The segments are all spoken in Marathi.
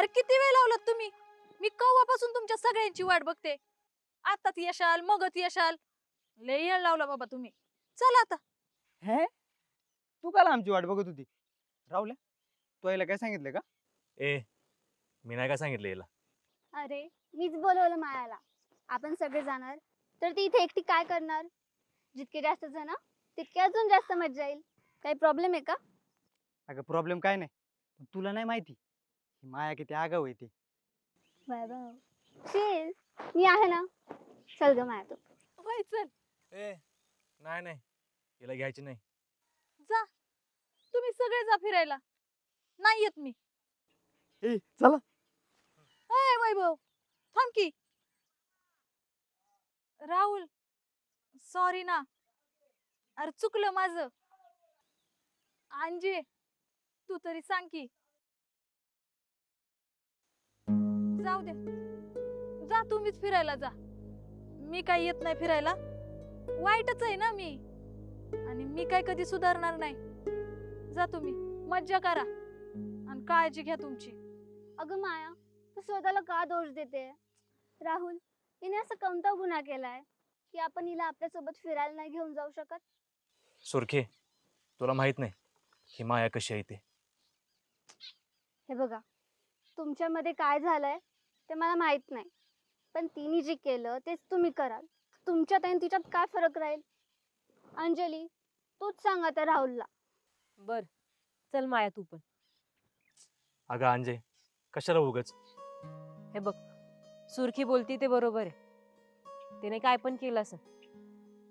अरे किती वेळ लावलात तुम्ही? मी कव्वापासून तुमच्या सगळ्यांची वाट बघते. आताच यशाल मगच यशाल. लय येळ लावला बाबा तुम्ही. चला आता. हे? तू काला आमची वाट बघत होती. राहुल्या तू यायला काय सांगितलं का? ए मी नाही काय सांगितलं याला अरे मीच बोलवलं मायाला. आपण सगळे जाणार तर ती इथे एकटी काय करणार? जितके जास्त जण तितके अजून जास्त मजा येईल. काही प्रॉब्लेम आहे का? अगं प्रॉब्लेम काय नाही. पण तुला नाही माहिती. ही माया किती आगाव आहे ती. शील मी आहे ना? चल ग माया तू. होय चल. ए नाही नाही. हिला घ्यायची नाही. जा. तुम्ही सगळे जा फिरायला. नाही येत मी. ए चला. अय वैभव थांब की. राहुल सॉरी ना. अरे चुकलं माझं. अंजे तू तरी सांग की. जाऊ दे. जा तुम्हीच फिरायला जा. मी काय येत नाही फिरायला. वाईटच आहे ना मी. आणि मी काय कधी सुधारणार नाही. जा तुम्ही मज्जा करा. आणि काळजी घ्या तुमची. अगं माया तू स्वतःला का दोष देते? राहुल तिने असं कोणता गुन्हा केलाय की आपण हिला आपल्यासोबत फिरायला नाही घेऊन जाऊ शकत? सुरखे तुला माहीत नाही ही माया कशी आहे ते. हे बघा तुमच्यामध्ये काय झालंय? ते मला माहीत नाही. पण तिने जे केलं तेच तुम्ही कराल. तुमच्यात आणि तिच्यात काय फरक राहील? अंजली तूच सांग आता राहुलला. बर. चल माया तू पण. अगं अंजे कशाला उगच? हे बघ सुरखी बोलती ते बरोबर आहे. तिने काय पण केलं असं.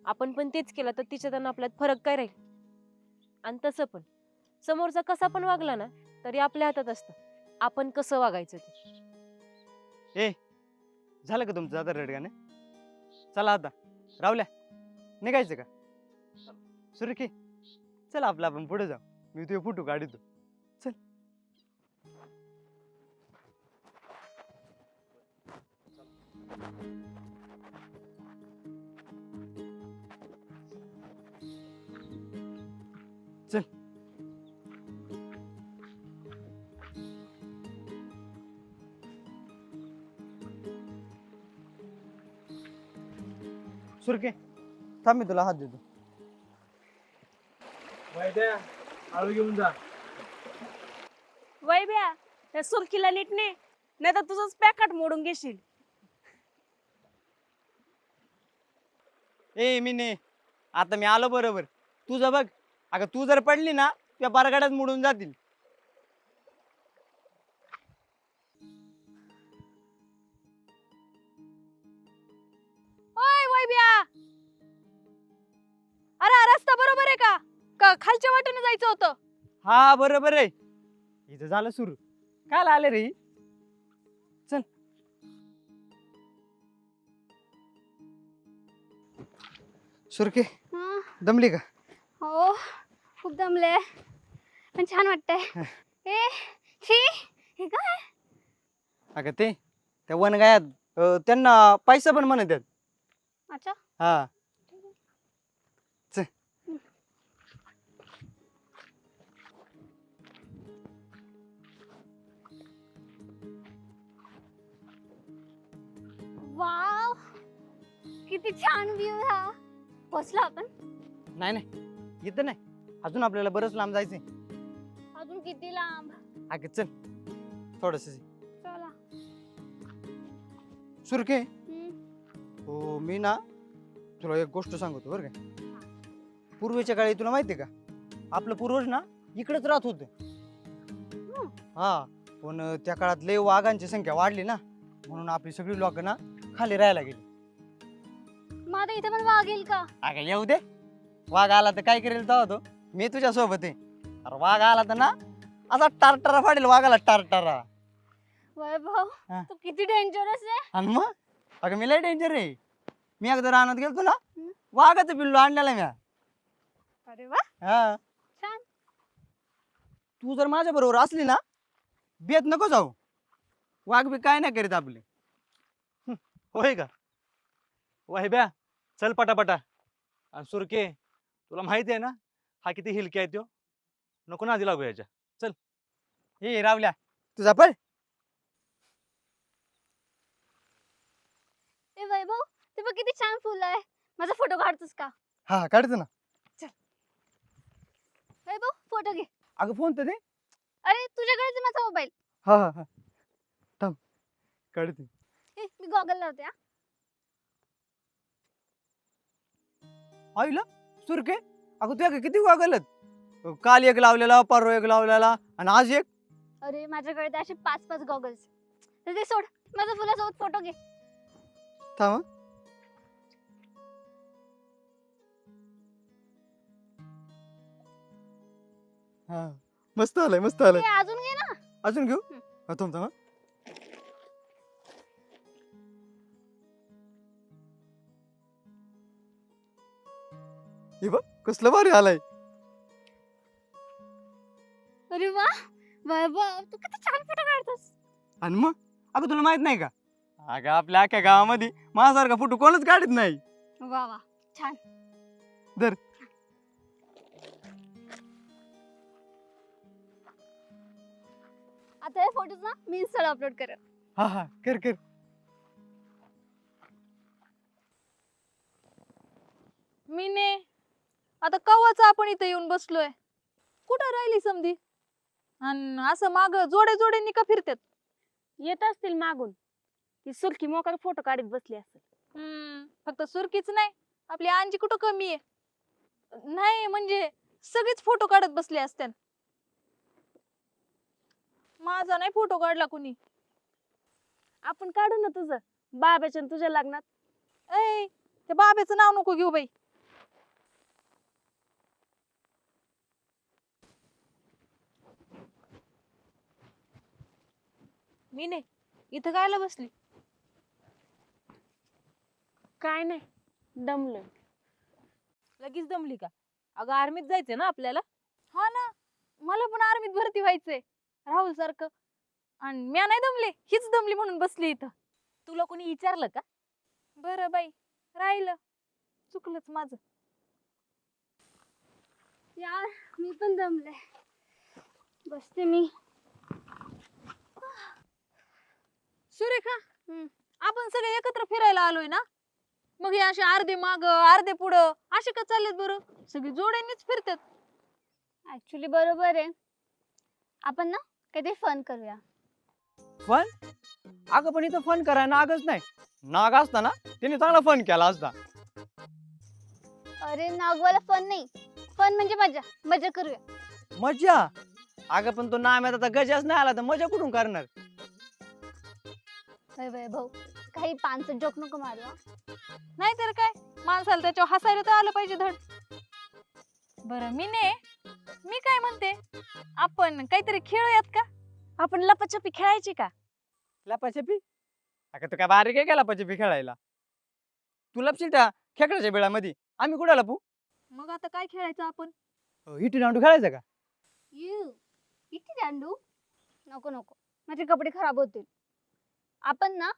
आपण पण तेच केलं तर तिच्यात आणि आपल्यात फरक काय राहील? आणि तसं पण. समोरचा कसा पण वागला ना तरी आपल्या हातात असतं. आपण कसं वागायचं ते? ए झालं का तुमचं आता रडगाणं? चला आता रावल्या निघायचं का? सुरखी चल आपलं आपण पुढे जाऊ. मी तुझे फोटो काढतो. चल चल. सुरके. थांब मी तुला हात देतो. आळू घेऊन जा. वैभ्या त्या सुरखीला नीट ने. नाही तर तुझंच पॅकेट मोडून घेशील. ए मी ने आता मी आलो बरोबर. तुझं बघ. अगं तू जर पडली ना त्या बारगाड्यात मोडून जातील. खालच्या वाटेने जायचं होतं. हा बरोबर आहे. इथं झालं सुरू. काय आले रे. ही? चल. सुरके हा, दमली का? हो खूप दमले. पण छान वाटतंय. ए छी हे काय? अगं ते त्या वनगायात अं, त्यांना पैसा पण म्हणत आहेत. अच्छा. हा. वाव! किती छान व्ह्यू हा. आपण? नाही नाही. इथं नाही. अजून आपल्याला बरंच लांब जायचंय. अजून किती लांब? अगं चल. थोडस चला. सुरके. हो मी ना तुला एक गोष्ट सांगतो बरं का? पूर्वीच्या काळी तुला माहिती का? आपलं पूर्वज ना इकडेच राहत होते. हा. पण अं, त्या काळात लय वाघांची संख्या वाढली ना. म्हणून आपली सगळी लोक ना खाली राहायला गेली. आता इथे पण वाघ येईल का? अगं येऊ दे. वाघ आला तर काय करेल तेव्हा तो? मी तुझ्या सोबत आहे. अरे वाघ आला तर ना असा टारटारा फाडेल वाघाला टारटारा. वैभव हा. तू किती डेंजरस आहे. आणि मग? अगं मी लय डेंजर आहे. मी एकदा रानात गेलतो ना हम्म. वाघाचं पिल्लू आणलेला मी अरे वा. हा. छान. तू जर माझ्या बरोबर असली ना बेत नको जाऊ. वाघ बी काय नाही करीत आपले. होय का? वाहिब्या चल पटापटा. आणि सुरके तुला माहिती आहे ना हा किती हिलके आहे तो नको ना आधी लागू याच्या. चल. हे रावल्या. तुझा पण ए वैभव ते बघ किती छान फुल आहे. माझा फोटो काढतोस का? हा काढतो ना. वैभव फोटो घे. अगं फोन तर अरे तुझ्याकडेच माझा मोबाईल. हा हा हा. थांब. काढते. मी गॉगल लावते हा. आईला सुरके अगं तुझ्या किती वागलत काल एक लावलेला परवा एक लावलेला आणि आज एक? अरे माझ्याकडे तर असे पाच पाच गॉगल्स. तर ते सोड माझा फुलासोबत फोटो घे. थांब हं. हा. मस्त आलंय मस्त आलंय. अजून घे ना. अजून घेऊ? हं. हा, थांब थांब हं. हे बघ कसलं भारी आलाय. अरे वा वैभव तू किती छान फोटो काढतोस. आणि मग? अगं तुला माहीत नाही का? अगं आपल्या अख्ख्या गावामध्ये माझ्यासारखा फोटो कोणच काढत नाही. वा वा छान. धर. आता हे फोटोज ना मी इन्स्टाला अपलोड करेन. हा हा कर कर. मीने आता कव्वाच आपण इथं येऊन बसलोय? कुठं राहिली समधी? आणि असं माग जोडे जोडे का फिरतात येत असतील मागून. ती सुरखी मोकार फोटो काढत बसली असेल. हम्म फक्त सुरकीच नाही. आपली अंजी कुठं कमी आहे? नाही म्हणजे सगळेच फोटो काढत बसले असत्यान. माझा नाही फोटो काढला कुणी. आपण काढू ना तुझं. बाब्याच्या तुझ्या लग्नात. ऐ त्या बाब्याचं नाव नको घेऊ बाई. मी नाही. इथं कायला बसली. काय नाही. दमलोय. लगेच दमली का? अगं आर्मीत जायचंय ना आपल्याला? हा ना. मला पण आर्मीत भरती व्हायचंय. राहुल सारखं. आणि म्या नाही दमले. हीच दमली म्हणून बसली इथं. तुला कोणी विचारलं का? बरं बाई. राहिलं. चुकलंच माझं. यार मी पण दमले. बसते मी. सुरेखा हम्म. आपण सगळे एकत्र फिरायला आलोय ना? मग हे असे अर्धे माग अर्धे पुढं असे का चाललेत बरं? सगळे जोड्यांनीच फिरतात. ऍक्च्युली बरोबर आहे. आपण ना काहीतरी फन करूया. फन अगं पण इथं फन करायला नागच नाही. नाग असता ना त्याने चांगला फन केला असता. अरे नागवाला फन नाही. फन म्हणजे मजा. मजा करूया. मजा? अगं पण तो नाम्यात आता गजाच नाही आला तर मजा कुठून करणार? वै वैभव काही पानसट जोक नको मारू हा. नाहीतर काय? माणसाला त्याच्यावर हसायला तर आलं पाहिजे धड. बरं मी ने मी काय म्हणते? आपण काहीतरी खेळूयात का? आपण लपाछपी खेळायची का? लपाछपी? अगं तू काय बारीक आहे का लपाछपी खेळायला? तू लपशील त्या खेकड्याच्या बेळामध्ये? आम्ही कुठं लपू? मग आता काय खेळायचं आपण? हिटी दांडू खेळायचं का? यू किती दांडू नको नको. माझे कपडे खराब होतील. आपण ना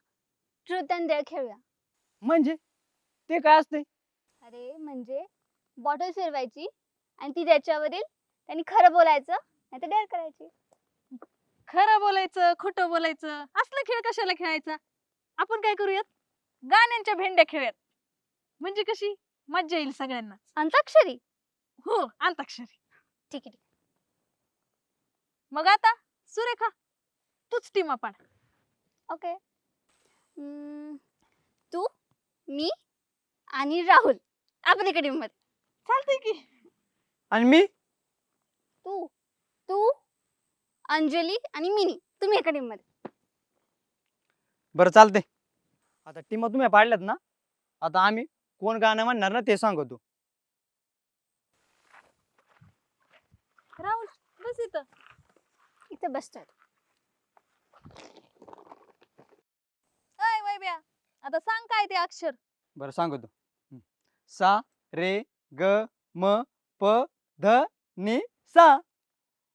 ट्रुथ अँड डेअर खेळूया. म्हणजे? ते काय असते? अरे म्हणजे बॉटल फिरवायची आणि ती त्याच्यावरील त्यांनी खरं बोलायचं नाही तर डेअर करायची. खरं बोलायचं खोटं बोलायचं असलं खेळ कशाला खेळायचा? आपण काय करूयात? गाण्यांच्या भेंड्या खेळूयात. म्हणजे कशी? मज्जा येईल सगळ्यांना. अंताक्षरी. हो अंताक्षरी. ठीक आहे मग आता सुरेखा तूच टीमा पाड ओके. तू मी आणि राहुल आपण एका टीममध्ये. चालतंय की. आणि मी? तू तू अंजली आणि मिनी तुम्ही एका टीममध्ये. बरं चालते आता टीम तुम्ही पाडल्यात ना आता आम्ही कोण गाणं म्हणणार ना ते सांगतो. राहुल बस इथं. इथे बसतात वैब्या आता सांग काय ते अक्षर बरं सांगतो हं. सा रे ग म प ध नि सा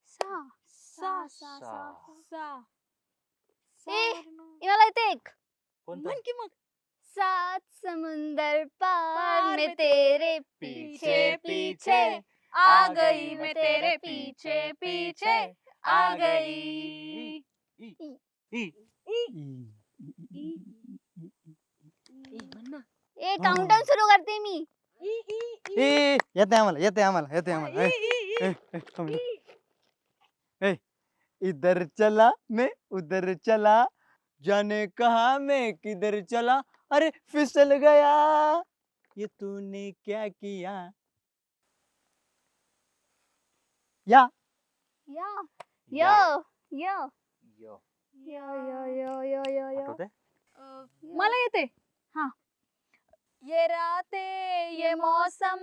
सा सा सा सा. सा ए, सारण- मला येते एक म्हण की मग सात समुंदर पार पार में में तेरे पीछे पीछे आ गई मैं तेरे पीछे पीछे आ गई ई. ई. ई. ए काउंटडाऊन सुरू करते मी। ए येते आम्हाला येते आम्हाला येते आम्हाला ए, ए, ए, थांब ना. ए, इधर चला मैं उधर चला। जाने कहा मैं किधर चला? अरे फिसल गया। ये तूने क्या किया? या। या। यो। यो यो। यो। यो यो यो यो आठवतंय? मला येते। हा. ये राते ये मौसम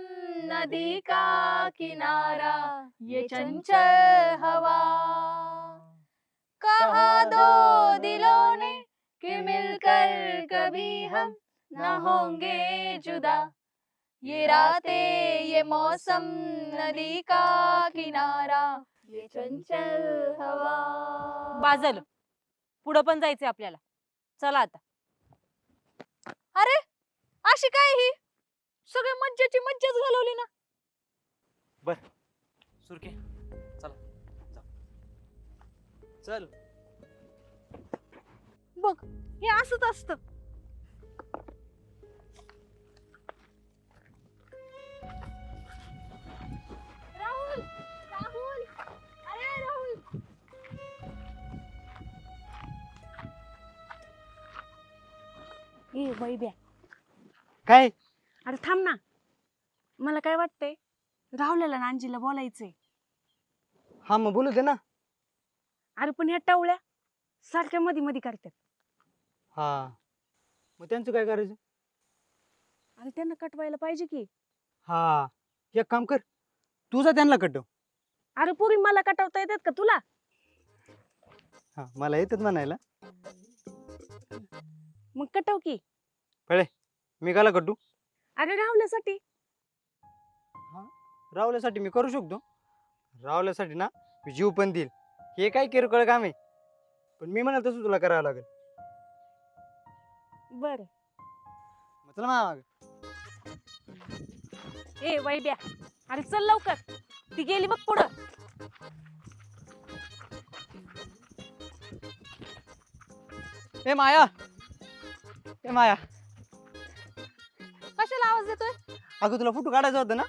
नदी का किनारा ये चंचल हवा। कहा दो दिलों ने कि मिलकर कभी हम न होंगे जुदा। ये रातें ये मौसम नदी का किनारा ये चंचल हवा। बाजल. पुढं पण जायचंय आपल्याला. चला आता. अरे अशी काय ही? सगळी मज्जाची मज्जाच घालवली ना. सुरके चला जाऊ. चल. बघ हे असंच असतं. ए वैब्या काय? अरे थांब ना. मला काय वाटतंय? राहुल्याला अंजीला बोलायचंय. हा मग बोलू दे ना. अरे पण ह्या टवळ्या सारख्या मध्ये मध्ये करतात. हा. मग त्यांचं काय करायचं? अरे त्यांना कटवायला पाहिजे की. हा. एक काम कर. तुझा त्यांना कटव. अरे पुरी मला कटवता येतात का तुला? हा मला येतात म्हणायला. मग कटव की. मी काला कटू अरे राहुल्यासाठी. रावल्यासाठी मी करू शकतो. रावल्यासाठी ना मी जीव पण देईल. हे काय किरकोळ काम आहे? पण मी म्हणाल तसं तुला करावं लागेल. बर. मग चला माग ए वैब्या अरे चल लवकर. ती गेली बघ पुढं. ए माया. ए माया. आवाज देतोय? अगं तुला फोटो काढायचा होता ना?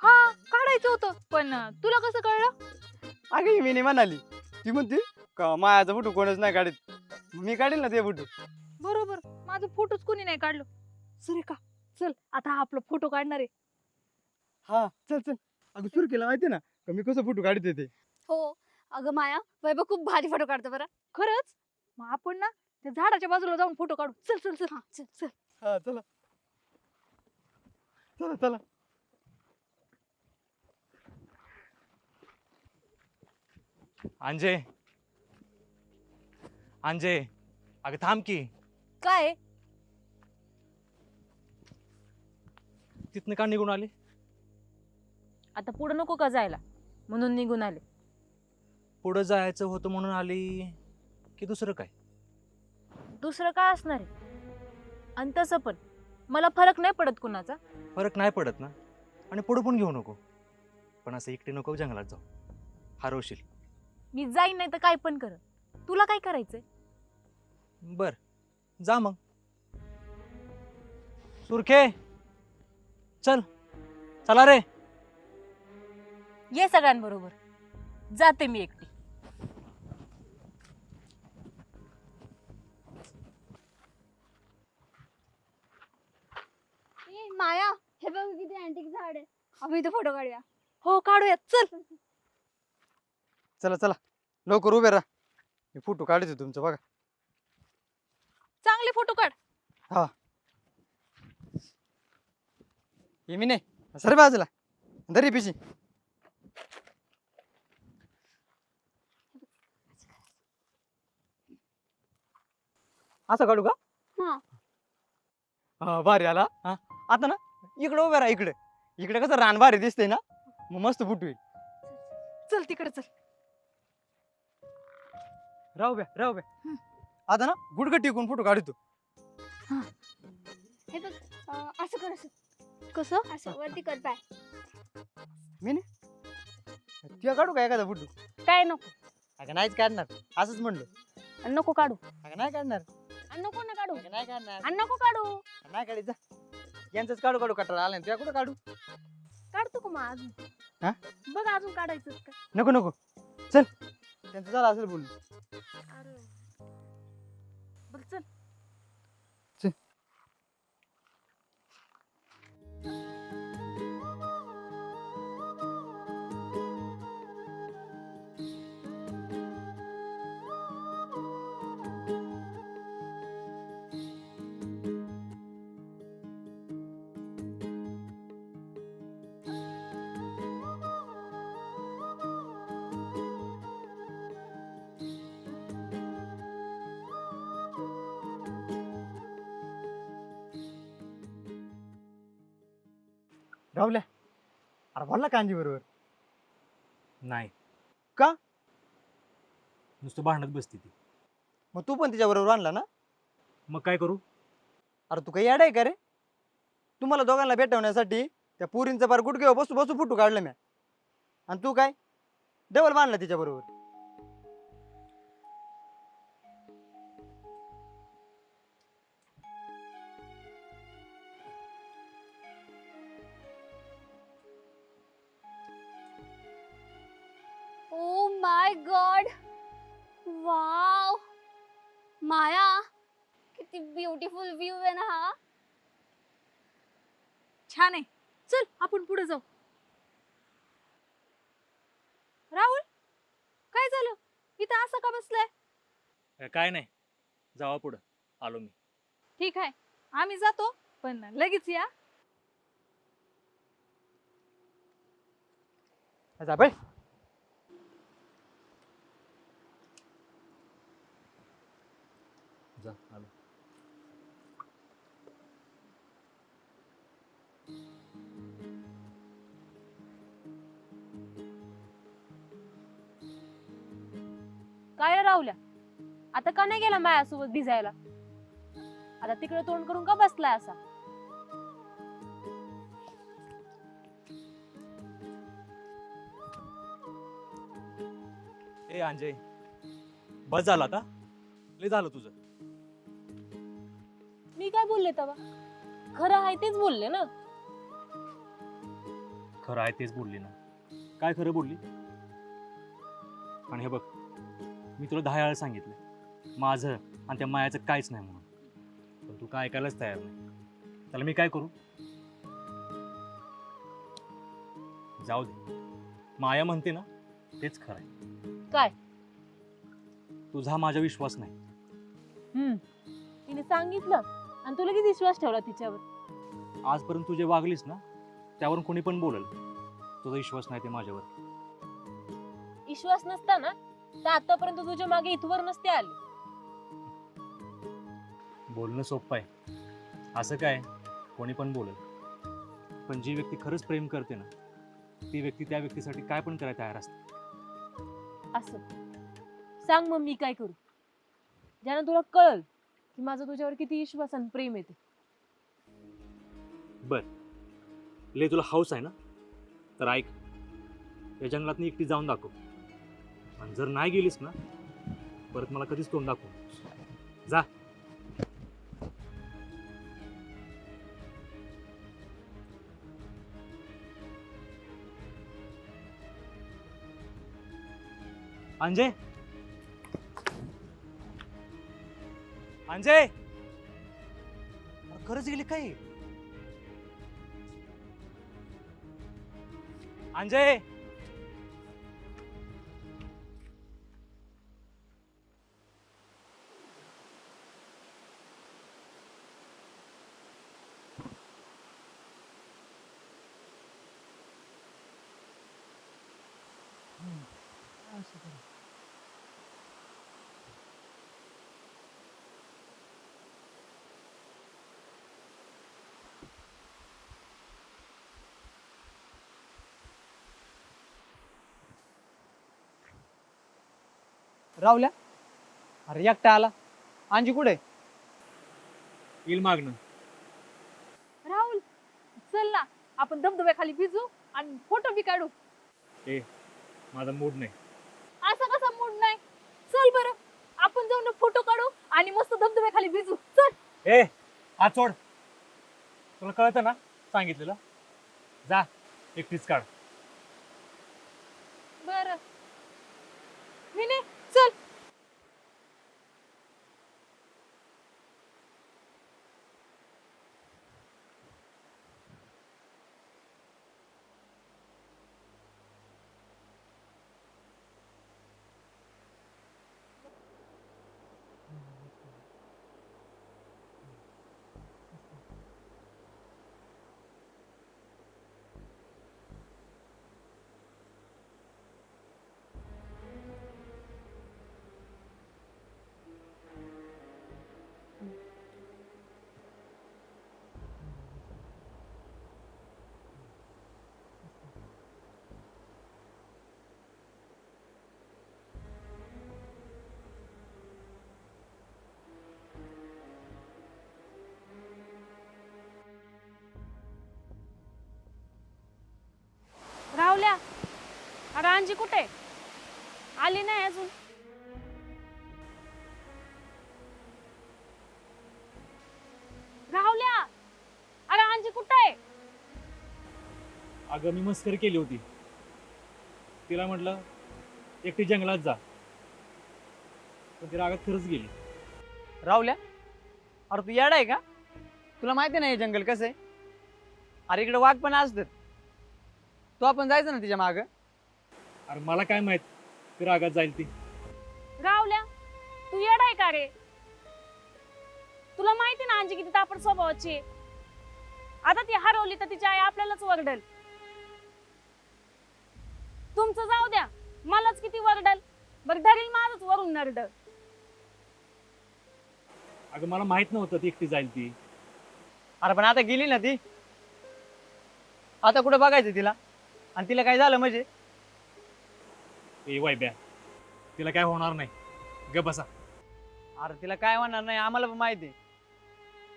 हा काढायचं होतं. पण तुला कसं कळलं? अगं ही मी म्हणाली. ती म्हणते का मायाचा फोटो कोणच नाही काढत. मी काढेल ना ते फोटो? बरोबर. माझं फोटोच कोणी नाही काढलं. सरे का चल आता हा आपला फोटो काढणार आहे. हा चल चल. अगं सुरू केला माहिती ना का मी कसं फोटो काढते ते? हो. अगं माया वैभव खूप भारी फोटो काढतो बरं. खरंच? मग आपण ना त्या झाडाच्या बाजूला जाऊन फोटो काढू. चल चल चल. हा चल चल. हा चला. चला चला. अंजे अंजे अगं थांब की. काय? तिथनं का निघून आली? आता पुढं नको का जायला? म्हणून निघून आले. पुढं जायचं होतं म्हणून आली की दुसरं काय? दुसरं काय असणार आहे? आणि तसं पण. मला फरक नाही पडत कुणाचा. फरक नाही पडत ना? आणि पुढं पण घेऊ नको. पण असं एकटे नको जंगलात जाऊ. हरवशील. मी जाईन नाही तर काय पण कर तुला काय करायचंय? बर. जा मग. सुरखे! चल. चला रे. ये सगळ्यांबरोबर. जाते मी एकटी. माया हे बघ किती अँटिक झाड आहे. आपण इथे फोटो काढूया. हो काढूया चल. चला चला. लवकर उभे राहा. मी फोटो काढतो तुमचं बघा. चांगले फोटो काढ. हे. मी नाही. सर बाजूला. दरी पिशी. असं काढू का? हा. हा भारी आला. हा? आता ना इकडे उभे राहा इकडे. इकडे कसं रान भारी दिसते ना मग मस्त फुटू येईल चल तिकडे चल. राहू ब्या राहू ब्या आता ना गुडगं टिकून फोटो काढतो. हे. बघ अं, असं कर असं. कसं? असं वरती कर पाय. तुला काढू का एखादा फोटो? काय नको. अगं नाहीच काढणार. असंच म्हणलं. आणि नको काढू. अगं नाही काढणार. आणि नको ना काढू. नाही काढणार आणि नको काढू. नाही काढायचं यांचंच काढू काढू कटाळा आला तुला कुठं काढू? काढतो का मग अजून? हा? बघ अजून काढायचं का नको नको. चल. त्यांचं झालं असेल बोलून अरे. बघ चल. राहुल्या अरे बोलला कांजी बरोबर नाही. का? नुसतं भांडत बसते ती. मग तू पण तिच्या बरोबर आणला ना? मग काय करू? अरे तू काही आहे का रे? तुम्हाला दोघांना भेटवण्यासाठी त्या पुरींचं पार गुडघे बसू बसू फुटू काढलं म्या. आणि तू काय? डबल बांधला तिच्या माय गॉड वाव माया किती ब्युटिफुल व्ह्यू आहे ना हा. छान आहे. चल आपण पुढे जाऊ. राहुल काय झालं? इथं असं का बसलाय? अ, काय नाही. जावा पुढं. आलो मी. ठीक आहे. आम्ही जातो पण लगेच या. जा जा आलो. काय रे राहुल्या? आता का नाही गेला माझ्यासोबत भिजायला? आता तिकडे तोंड करून का बसलाय असा? ए अंजय. बस झाला आता? लय झालं तुझं. काय बोलले तेव्हा? खरं आहे तेच बोलले ना? खरं आहे तेच बोलली ना. काय खरं बोलली? आणि हे बघ मी तुला दहा वेळा सांगितलं. माझं आणि त्या मायाचं काहीच नाही म्हणून. पण तू काय ऐकायलाच तयार नाही. त्याला मी काय करू? जाऊ दे. माया म्हणते ना तेच खरं आहे. काय? तुझा माझा विश्वास नाही. तिने सांगितलं. आणि तू लगेच विश्वास ठेवला तिच्यावर? आजपर्यंत तू जे वागलीस ना त्यावरून कोणी पण बोलल. तुझा विश्वास नाही ते माझ्यावर. विश्वास नसता ना तर आतापर्यंत तुझ्या मागे इथवर नसते आले. बोलणं सोपं आहे. असं काय? कोणी पण बोलेल. पण जी व्यक्ती खरंच प्रेम करते ना ती व्यक्ती त्या व्यक्तीसाठी काय पण करायला तयार असते. असं. सांग मग मी काय करू? ज्यानं तुला कळल की माझं तुझ्यावर किती विश्वास आणि प्रेम येते ले तुला हाऊस आहे ना? तर ऐक या जंगलात एकटी जाऊन दाखव. आणि जर नाही गेलीस ना परत मला कधीच तोंड दाखव जा. अंजय! अंजय खरंच गेली काय? अंजय राहुल्या अरे एकटा आला. अंजी कुठे? येईल मागणं. राहुल चल ना. आपण धबधब्याखाली भिजू आणि फोटो बी काढू. माझा मूड नाही. असा कसा मूड नाही? चल बरं. आपण जाऊन फोटो काढू आणि मस्त धबधब्याखाली भिजू. चल. ए सोड. तुला कळतं ना सांगितलेलं? जा एकटीच काढ. अरे अंजी कुठे? आली नाही अजून. राहुल्या! अरे अंजी कुठे आहे? अगं मी मस्करी केली होती. तिला म्हटलं एकटी जंगलात जा. पण ती रागात खरंच गेली. राहुल्या अरे तू येडा आहे का? तुला माहिती नाही हे जंगल कसं आहे? अरे इकडे वाघ पण असतात. तू आपण जायचं ना तिच्या माग? अरे मला काय माहीत? ती रागात जाईल ती. राहुल्या तू येडाय का रे? तुला माहिती ना अंजी किती तापड स्वभावाची आहे. आता ती हरवली तर तिची आई आपल्यालाच वरडल. तुमचं जाऊ द्या मलाच किती वरडल. बरं धरील माझच वरून नरड. अगं मला माहीत नव्हतं ती एकटी जाईल ती. अरे पण आता गेली ना ती. आता कुठं बघायचं तिला? आणि तिला काय झालं म्हणजे? ए वायब्या तिला काय होणार नाही. ग बसा. अरे तिला काय होणार नाही आम्हाला पण माहिती आहे.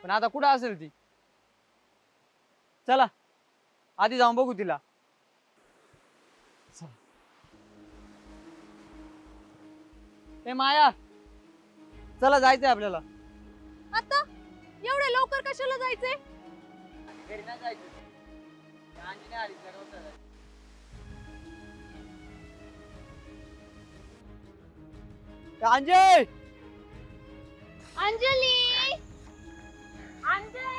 पण आता कुठं असेल ती? चला आधी जाऊन बघू तिला. चला. ए माया. चला जायचंय आपल्याला. आता? एवढ्या लवकर कशाला जायचंय? घरी नाही जायचं. अंजय अंजली अंजली